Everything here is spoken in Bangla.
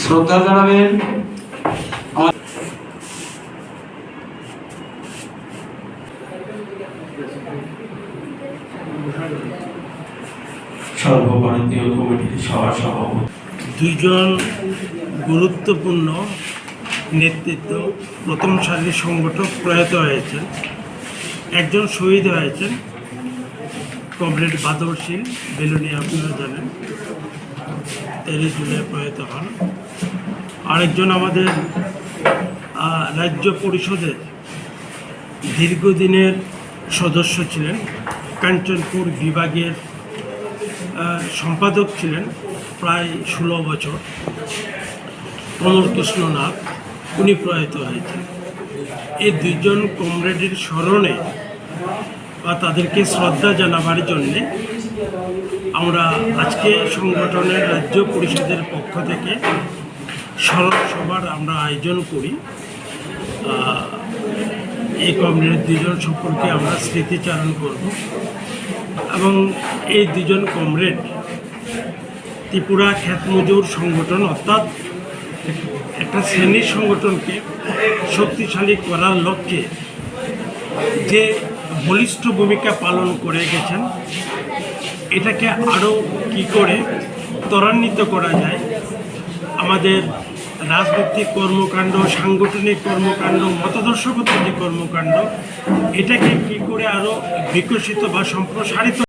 শ্রদ্ধা জানাবেন। সর্বভারতীয় দুইজন গুরুত্বপূর্ণ নেতৃত্ব প্রথম সারির সংগঠক প্রয়াত হয়েছেন। একজন শহীদ হয়েছেন। কমরেড বাদল সিং বেলুনি আপনারা জানেন। তেইশ জুলাই প্রয়াত হন। আরেকজন আমাদের রাজ্য পরিষদের দীর্ঘদিনের সদস্য ছিলেন, কাঞ্চনপুর বিভাগের সম্পাদক ছিলেন প্রায় ষোলো বছর। কমল কৃষ্ণ নাথ, উনি প্রয়াত হয়েছেন। এই দুইজন কমরেডের স্মরণে বা তাদেরকে শ্রদ্ধা জানাবার জন্যে আমরা আজকে সংগঠনের রাজ্য পরিষদের পক্ষ থেকে স্মরণ সভার আমরা আয়োজন করি। এই কমরেড দুজন সম্পর্কে আমরা স্মৃতিচারণ করব এবং এই দুজন কমরেড ত্রিপুরা খ্যাত মজুর সংগঠন অর্থাৎ একটা শ্রেণির সংগঠনকে শক্তিশালী করার লক্ষ্যে যে বলিষ্ঠ ভূমিকা পালন করে গেছেন। এটাকে আরও কি করে ত্বরান্বিত করা যায়? আমাদের রাজনৈতিক কর্মকাণ্ড, সাংগঠনিক কর্মকাণ্ড, মতাদর্শগত যে কর্মকাণ্ড, এটাকে কি করে আরও বিকশিত বা সম্প্রসারিত